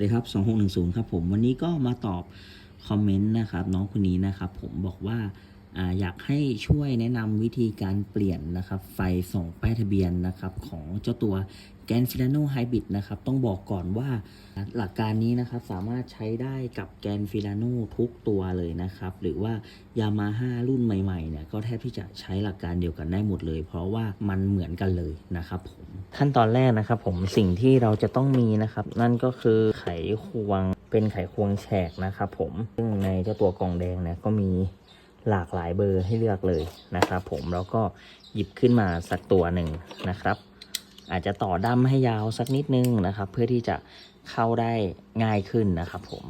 วัสดีครับ 2610 ครับผม วันนี้ก็มาตอบคอมเมนต์นะครับ น้องคนนี้นะครับ ผมบอกว่า อยากให้ช่วยแนะนำวิธีการเปลี่ยนนะครับไฟส่องป้ายทะเบียนนะครับของเจ้าตัวแกนฟิลาโนไฮบริดนะครับต้องบอกก่อนว่าหลักการนี้นะครับสามารถใช้ได้กับแกนฟิลาโนทุกตัวเลยนะครับหรือว่ายามาฮ่ารุ่นใหม่ๆเนี่ยก็แทบที่จะใช้หลักการเดียวกันได้หมดเลย เพราะว่ามันเหมือนกันเลยนะครับผมขั้นตอนแรกนะครับผมสิ่งที่เราจะต้องมีนะครับ นั่นก็คือไขควงเป็นไขควงแฉกนะครับผมซึ่งในเจ้าตัวกล่องแดงเนี่ยก็มี หลากหลายเบอร์ให้เลือกเลยนะครับผมแล้วก็หยิบขึ้นมาสักตัวหนึ่งนะครับ อาจจะต่อด้ามให้ยาวสักนิดนึงนะครับ เพื่อที่จะเข้าได้ง่ายขึ้นนะครับผม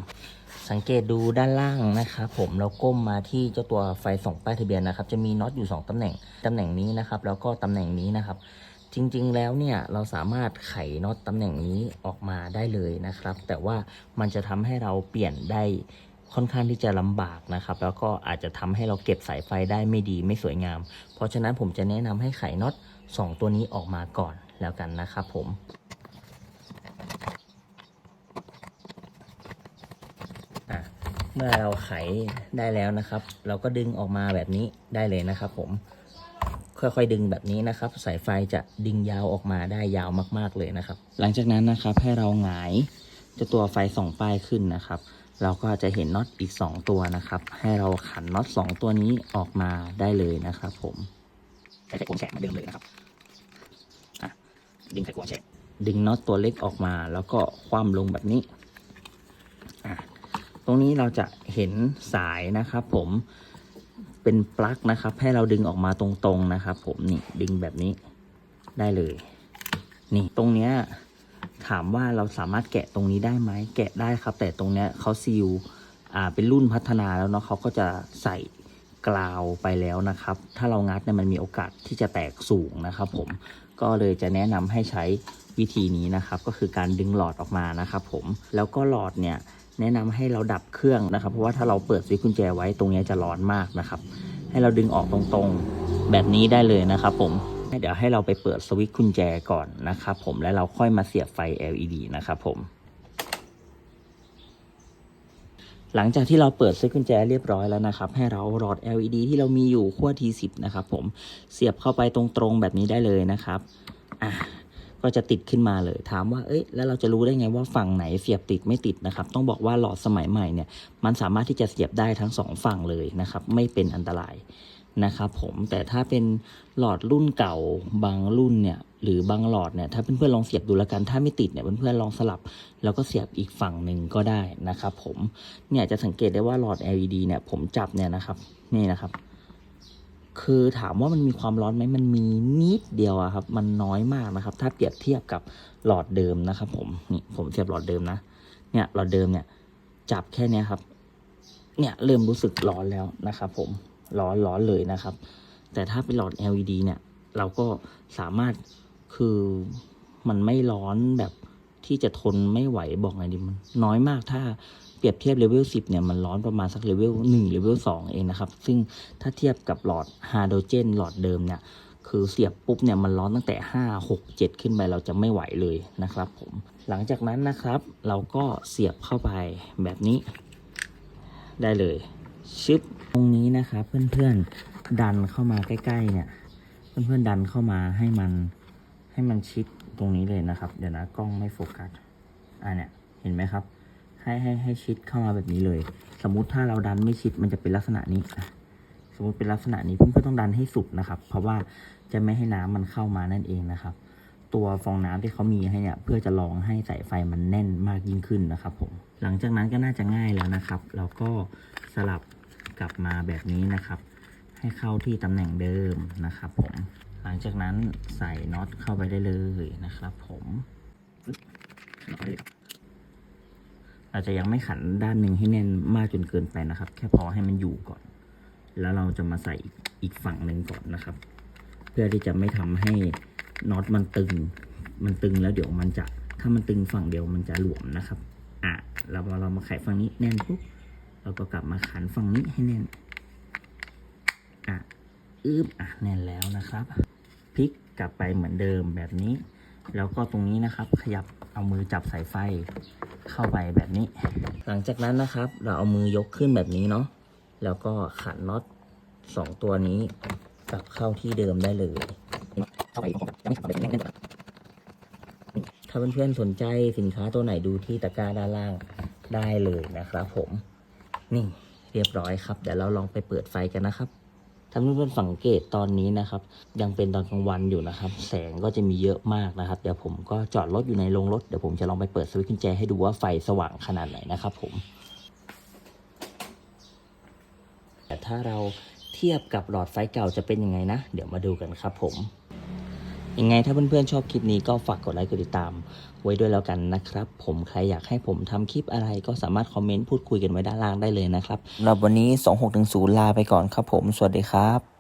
สังเกตดูด้านล่างนะครับผมเราก้มมาที่เจ้าตัวไฟส่องป้ายทะเบียนนะครับ จะมีน็อตอยู่ 2ตำแหน่งตำแหน่งนี้นะครับ แล้วก็ตำแหน่งนี้นะครับ จริงๆแล้วเนี่ยเราสามารถไขน็อตตำแหน่งนี้ออกมาได้เลยนะครับ แต่ว่ามันจะทำให้เราเปลี่ยนได้ ค่อนข้างที่จะลำบากนะครับ แล้วก็อาจจะทำให้เราเก็บสายไฟได้ไม่ดีไม่สวยงาม เพราะฉะนั้นผมจะแนะนำให้ไขน็อตสองตัวนี้ออกมาก่อนแล้วกันนะครับผมเมื่อเราไขได้แล้วนะครับ เราก็ดึงออกมาแบบนี้ได้เลยนะครับผมค่อยๆดึงแบบนี้นะครับ สายไฟจะดึงยาวออกมาได้ยาวมากๆเลยนะครับ หลังจากนั้นนะครับให้เราหงายจะตัวไฟส่องป้ายขึ้นนะครับ เราก็จะเห็นน็อตอีก 2 ตัวนะครับ ให้เราขันน็อต2 ตัวนี้ออกมาได้เลยนะครับผมใช้ไขควงแฉกเหมาเดิมเลยนะครับอะดึงไขควงแฉกดึงน็อตตัวเล็กออกมา แล้วก็คว่ำลงแบบนี้อะตรงนี้เราจะเห็นสายนะครับ ผมเป็นปลั๊กนะครับ ให้เราดึงออกมาตรงๆนะครับ ผมนี่ดึงแบบนี้ได้เลย นี่ตรงเนี้ย ถามว่าเราสามารถแกะตรงนี้ได้ไหมแกะได้ครับ แต่ตรงเนี้ยเขาซีลอ่าเป็นรุ่นพัฒนาแล้วเนาะเขาก็จะใส่กราวไปแล้วนะครับ ถ้าเรางัดเนี่ยมันมีโอกาสที่จะแตกสูงนะครับ ผมก็เลยจะแนะนำให้ใช้วิธีนี้นะครับ ก็คือการดึงหลอดออกมานะครับ ผมแล้วก็หลอดเนี่ยแนะนำให้เราดับเครื่องนะครับ เพราะว่าถ้าเราเปิดสวิตช์กุญแจไว้ตรงนี้จะร้อนมากนะครับ ให้เราดึงออกตรงๆแบบนี้ได้เลยนะครับ ผม เดี๋ยวให้เราไปเปิดสวิตช์กุญแจก่อนนะครับผมแล้วเราค่อยมาเสียบไฟ LED นะครับผม หลังจากที่เราเปิดสวิตช์กุญแจเรียบร้อยแล้วนะครับ ให้เราหลอด LED ที่เรามีอยู่ขั้ว T10 นะครับผมเสียบเข้าไปตรงๆแบบนี้ได้เลยนะครับอะก็จะติดขึ้นมาเลยถามว่า เอ้ย แล้วเราจะรู้ได้ไงว่าฝั่งไหนเสียบติดไม่ติดนะครับ ต้องบอกว่าหลอดสมัยใหม่เนี่ย มันสามารถที่จะเสียบได้ทั้งสองฝั่งเลยนะครับ ไม่เป็นอันตราย นะครับผมแต่ถ้าเป็นหลอดรุ่นเก่าบางรุ่นเนี่ยหรือบางหลอดเนี่ยถ้าเพื่อนๆลองเสียบดูแล้วกันถ้าไม่ติดเนี่ยเพื่อนๆลองสลับ แล้วก็เสียบอีกฝั่งหนึ่งก็ได้นะครับผมเนี่ยจะสังเกตได้ว่าหลอด LED เนี่ยผมจับเนี่ยนะครับนี่นะครับคือถามว่ามันมีความร้อนไหมมันมีนิดเดียวอะครับ มันน้อยมากนะครับ ถ้าเปรียบเทียบกับหลอดเดิมนะครับ ผมนี่ผมเสียบหลอดเดิมนะ เนี่ยหลอดเดิมเนี่ย จับแค่นี้ครับ เนี่ยเริ่มรู้สึกร้อนแล้วนะครับผม ร้อนร้อนเลยนะครับ แต่ถ้าเป็นหลอด LED เนี่ย เราก็สามารถคือมันไม่ร้อนแบบที่จะทนไม่ไหวบอกไงดีมันน้อยมากถ้าเปรียบเทียบเลเวล10 เนี่ย มันร้อนประมาณสักเลเวล1เลเวล2เองนะครับ ซึ่งถ้าเทียบกับหลอดไฮโดรเจนหลอดเดิมเนี่ย คือเสียบปุ๊บเนี่ย มันร้อนตั้งแต่ 5 6 7 ขึ้นไปเราจะไม่ไหวเลยนะครับผม หลังจากนั้นนะครับ เราก็เสียบเข้าไปแบบนี้ได้เลย ชึบตรงนี้นะครับเพื่อนๆดันเข้ามาใกล้ๆเนี่ย เพื่อนๆดันเข้ามาให้มันให้มันชิดตรงนี้เลยนะครับ เดี๋ยวนะกล้องไม่โฟกัสอ่าเนี่ยเห็นไหมครับ ให้ให้ให้ชิดเข้ามาแบบนี้เลย สมมุติถ้าเราดันไม่ชิดมันจะเป็นลักษณะนี้สมมติเป็นลักษณะนี้เพื่อนๆต้องดันให้สุดนะครับ เพราะว่าจะไม่ให้น้ำมันเข้ามานั่นเองนะครับ ตัวฟองน้ำที่เขามีให้เนี่ยเพื่อจะลองให้สายไฟมันแน่นมากยิ่งขึ้นนะครับผมหลังจากนั้นก็น่าจะง่ายแล้วนะครับเราก็สลับกลับมาแบบนี้นะครับ ให้เข้าที่ตำแหน่งเดิมนะครับผมหลังจากนั้นใส่น็อตเข้าไปได้เลยนะครับผมอาจจะยังไม่ขันด้านหนึ่งให้แน่นมากจนเกินไปนะครับ แค่พอให้มันอยู่ก่อน แล้วเราจะมาใส่อีกฝั่งหนึ่งก่อนนะครับ เพื่อที่จะไม่ทำให้ น็อตมันตึง มันตึงแล้วเดี๋ยวมันจะ ถ้ามันตึงฝั่งเดียวมันจะหลวมนะครับ อะ เราเรามาไขฝั่งนี้แน่นปุ๊บ เราก็กลับมาขันฝั่งนี้ให้แน่น อะ อึบอะ แน่นแล้วนะครับ พลิกกลับไปเหมือนเดิมแบบนี้ แล้วก็ตรงนี้นะครับ ขยับเอามือจับสายไฟเข้าไปแบบนี้ หลังจากนั้นนะครับ เราเอามือยกขึ้นแบบนี้เนาะ แล้วก็ขันน็อตสองตัวนี้กลับเข้าที่เดิมได้เลย เข้าไปถ้าเพื่อนๆสนใจสินค้าตัวไหนดูที่ตะกร้าด้านล่างได้เลยนะครับ ผม นี่เรียบร้อยครับ เดี๋ยวเราลองไปเปิดไฟกันนะครับถ้าเพื่อนๆสังเกตตอนนี้นะครับ ยังเป็นตอนกลางวันอยู่นะครับ แสงก็จะมีเยอะมากนะครับ เดี๋ยวผมก็จอดรถอยู่ในโรงรถ เดี๋ยวผมจะลองไปเปิดสวิตช์กุญแจให้ดูว่าไฟสว่างขนาดไหนนะครับ ผม แต่ถ้าเราเทียบกับหลอดไฟเก่าจะเป็นยังไงนะ เดี๋ยวมาดูกันครับผม ยังไงถ้าเพื่อนๆชอบคลิปนี้ก็ฝากกดไลค์กดติดตาม ไว้ด้วยแล้วกันนะครับ ผมใครอยากให้ผมทำคลิปอะไรก็สามารถคอมเมนต์พูดคุยกันไว้ด้านล่างได้เลยนะครับสำหรับวันนี้ 26-0 ลาไปก่อนครับผม สวัสดีครับ